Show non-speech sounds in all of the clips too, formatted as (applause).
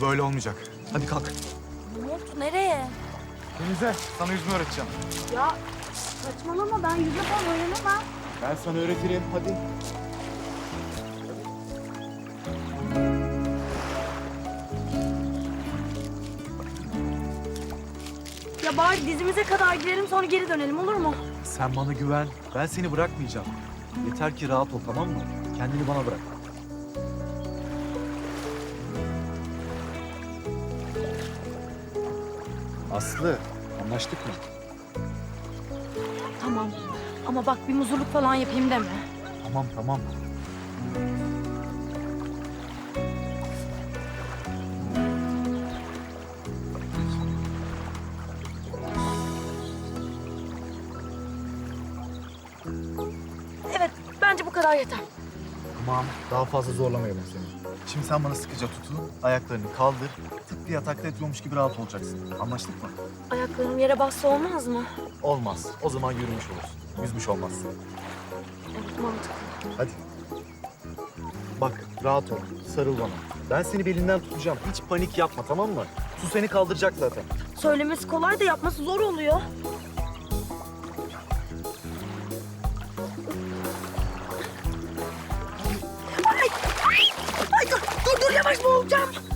Bu böyle olmayacak. Hadi kalk. Umut nereye? Denize, sana yüzme öğreteceğim. Ya saçmalama ben yüzme falan öğrenemem. Ben sana öğretirim, hadi. Ya bari dizimize kadar girelim sonra geri dönelim olur mu? Sen bana güven. Ben seni bırakmayacağım. Yeter ki rahat ol tamam mı? Kendini bana bırak. Aslı, anlaştık mı? Tamam. Ama bak bir muzurluk falan yapayım deme. Tamam tamam. Evet bence bu kadar yeter. Tamam. Daha fazla zorlamayalım seni. Şimdi sen bana sıkıca tutun, ayaklarını kaldır. Tıpkı yatakta yatıyormuş gibi rahat olacaksın. Anlaştık mı? Ayaklarım yere bassa olmaz mı? Olmaz. O zaman yürümüş olursun. Yüzmüş olmazsın. Evet mantıklı. Hadi. Bak rahat ol. Sarıl bana. Ben seni belinden tutacağım. Hiç panik yapma tamam mı? Su seni kaldıracak zaten. Söylemesi kolay da yapması zor oluyor.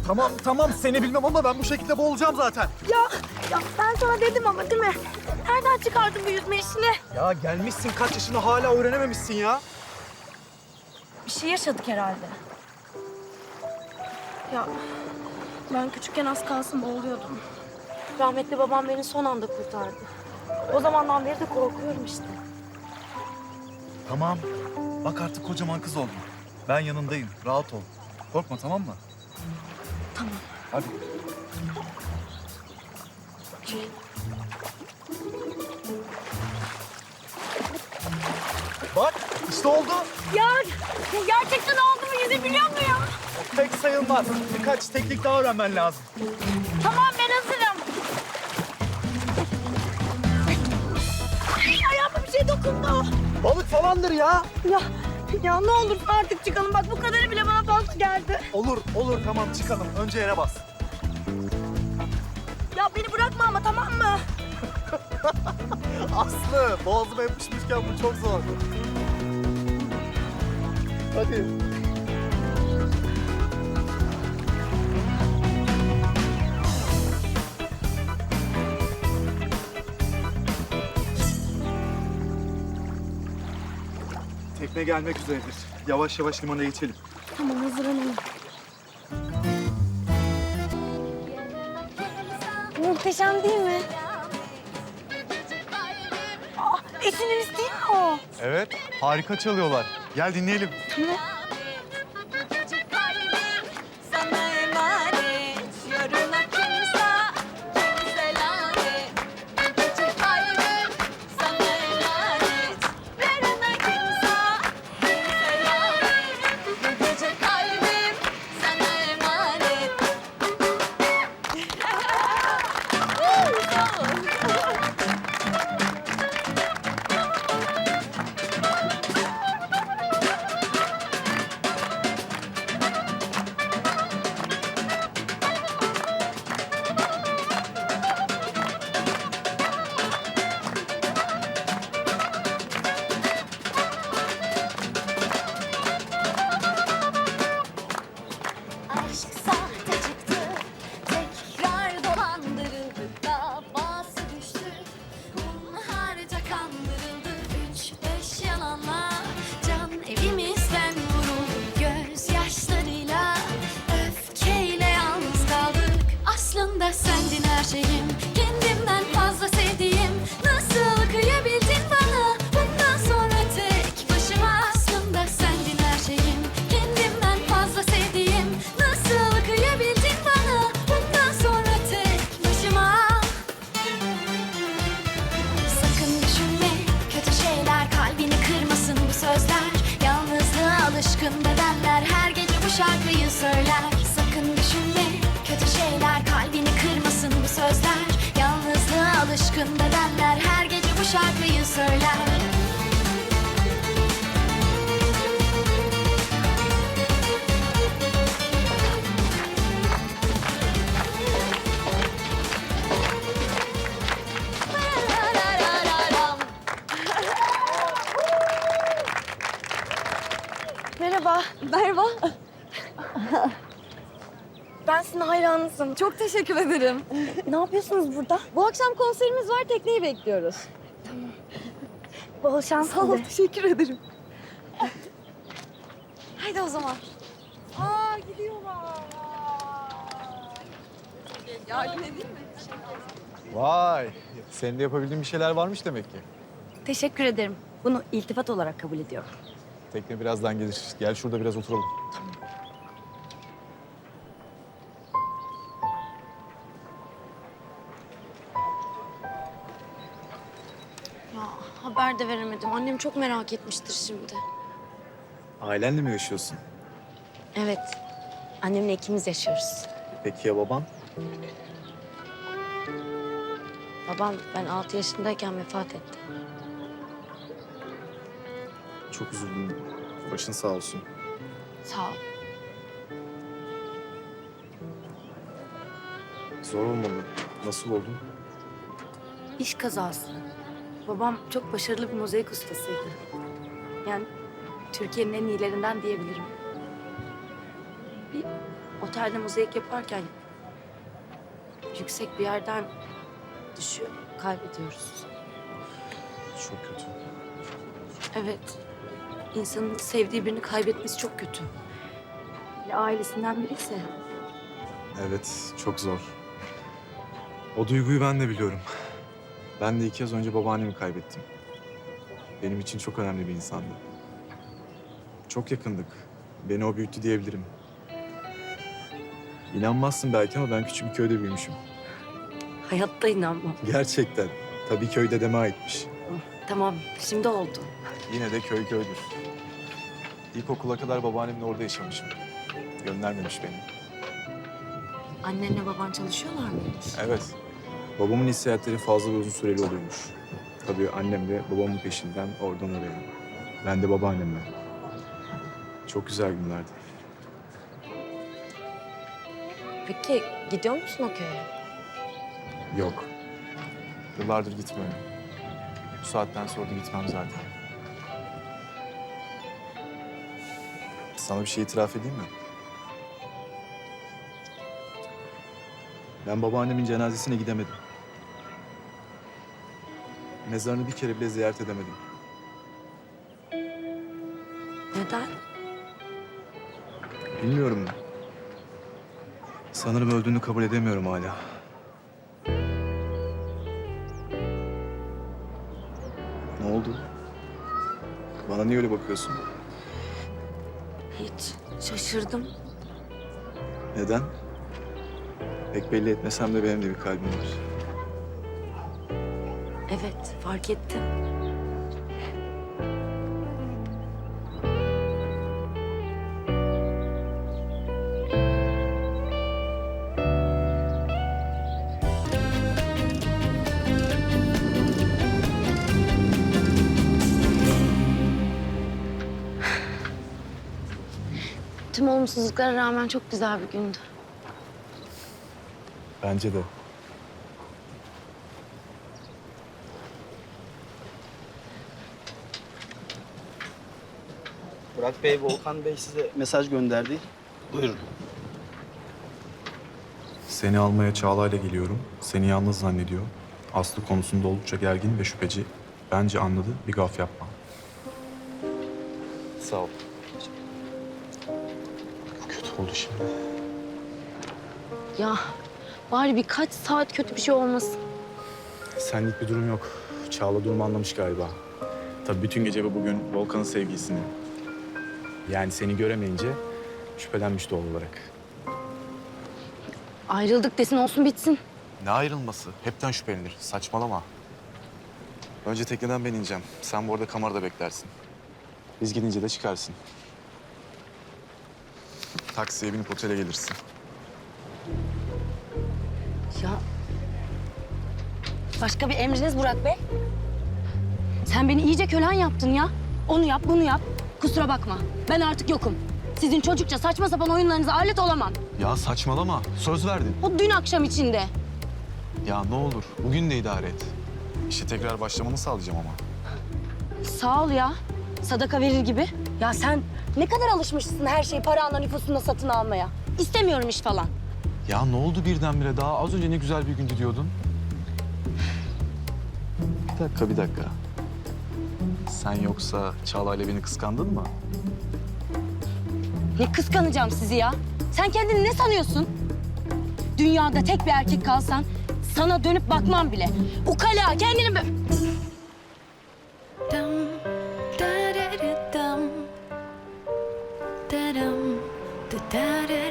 Tamam tamam seni bilmem ama ben bu şekilde boğulacağım zaten. Ya, ya ben sana dedim ama değil mi? Nereden çıkardın bu yüzme işini? Ya gelmişsin kaç yaşına hala öğrenememişsin ya. Bir şey yaşadık herhalde. Ya ben küçükken az kalsın boğuluyordum. Rahmetli babam beni son anda kurtardı. O zamandan beri de korkuyorum işte. Tamam. Bak artık kocaman kız oldun. Ben yanındayım. Rahat ol. Korkma tamam mı? Tamam. Hadi. Bak işte oldu. Ya gerçekten oldu mu yüzebiliyor muyum? Pek sayılmaz. Birkaç teknik daha öğrenmen lazım. Tamam ben hazırım. Ay, Ayağıma bir şey dokundu. Balık falandır ya. Ya, ya ne olur artık çıkalım. Bak bu kadarı bile bana fazla geldi. Olur, olur. Tamam çıkalım. Önce yere bas. Ya beni bırakma ama tamam mı? (laughs) Aslı, boğazıma yapışmışken bu çok zor. Hadi. Tekne gelmek üzeredir. Yavaş yavaş limana geçelim. Tamam hazırlanayım. Muhteşem değil mi? Aa, Esin'in değil mi o? Evet, harika çalıyorlar. Gel dinleyelim. Tamam. şarkıyı söyler Merhaba. Merhaba. Ben sizin hayranınızım. Çok teşekkür ederim. ne yapıyorsunuz burada? Bu akşam konserimiz var. Tekneyi bekliyoruz. Bol şans. Sağ ol, teşekkür ederim. Haydi o zaman. Aa, gidiyorlar. Yardım edeyim mi? Vay. Senin de yapabildiğin bir şeyler varmış demek ki. Teşekkür ederim. Bunu iltifat olarak kabul ediyorum. Tekne birazdan gelir. Gel şurada biraz oturalım. Ya haber de veremedim. Annem çok merak etmiştir şimdi. Ailenle mi yaşıyorsun? Evet. Annemle ikimiz yaşıyoruz. Peki ya baban? Babam ben 6 yaşındayken vefat etti. Çok üzüldüm. Başın sağ olsun. Sağ ol. Zor olmalı. Nasıl oldu? İş kazası. Babam çok başarılı bir mozaik ustasıydı. Yani Türkiye'nin en iyilerinden diyebilirim. Bir otelde mozaik yaparken yüksek bir yerden düşüyor, kaybediyoruz. Çok kötü. Evet, insanın sevdiği birini kaybetmesi çok kötü. Hele ailesinden biri ise Evet, çok zor. O duyguyu ben de biliyorum. Ben de iki yaz önce babaannemi kaybettim. Benim için çok önemli bir insandı. Çok yakındık. Beni o büyüttü diyebilirim. İnanmazsın belki ama ben küçük bir köyde büyümüşüm. hayatta inanmam. Gerçekten. Tabii köy dedeme aitmiş. Tamam, şimdi oldu. Yine de köy köydür. İlkokula kadar babaannemle orada yaşamışım. Göndermemiş beni. Annenle baban çalışıyorlar mıymış? Evet. Babamın seyahatleri fazla ve uzun süreli oluyormuş. Tabii annem de babamın peşinden oradan oraya. Ben de babaannemle. Çok güzel günlerdi. Peki gidiyor musun o köye? Yok. Yıllardır gitmiyorum. Bu saatten sonra da gitmem zaten. Sana bir şey itiraf edeyim mi? Ben babaannemin cenazesine gidemedim. Mezarını bir kere bile ziyaret edemedim. Neden? Bilmiyorum. Sanırım öldüğünü kabul edemiyorum hala. Ne oldu? Bana niye öyle bakıyorsun? Hiç. Şaşırdım. Neden? Pek belli etmesem de benim de bir kalbim var. Evet, fark ettim. Tüm olumsuzluklara rağmen çok güzel bir gündü. Bence de. Burak Bey, Volkan Bey size mesaj gönderdi. Buyurun. Seni almaya Çağla'yla geliyorum. Seni yalnız zannediyor. Aslı konusunda oldukça gergin ve şüpheci. Bence anladı. Bir gaf yapma. Sağ ol. Bu kötü oldu şimdi. Ya bari birkaç saat kötü bir şey olmasın. Senlik bir durum yok. Çağla durumu anlamış galiba. Tabii bütün gece ve bugün Volkan'ın sevgilisini. Yani seni göremeyince şüphelenmiş doğal olarak. Ayrıldık desin olsun bitsin. Ne ayrılması? Hepten şüphelenir. Saçmalama. Önce tekneden ben ineceğim. Sen bu arada kamerada beklersin. Biz gidince de çıkarsın. Taksiye binip otele gelirsin. Ya başka bir emriniz Burak Bey? Sen beni iyice kölen yaptın ya. Onu yap, bunu yap. Kusura bakma. Ben artık yokum. Sizin çocukça saçma sapan oyunlarınıza alet olamam. Ya saçmalama. Söz verdin. O dün akşam içinde. Ya ne olur. Bugün de idare et. İşe tekrar başlamanı sağlayacağım ama. Sağ ol ya. Sadaka verir gibi. Ya sen Ne kadar alışmışsın her şeyi paranla nüfusunda satın almaya. İstemiyorum iş falan. Ya ne oldu birdenbire? Daha az önce ne güzel bir gündü diyordun. Bir dakika, bir dakika. Sen yoksa Çağla'yla beni kıskandın mı? Ne kıskanacağım sizi ya? Sen kendini ne sanıyorsun? Dünyada tek bir erkek kalsan sana dönüp bakmam bile. Ukala kendini... bö- Dum, da-da-da-dum. Da-dum, da-da-da-da-dum.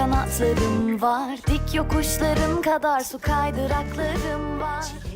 Kanatlarım var. Dik yokuşların kadar su kaydıraklarım var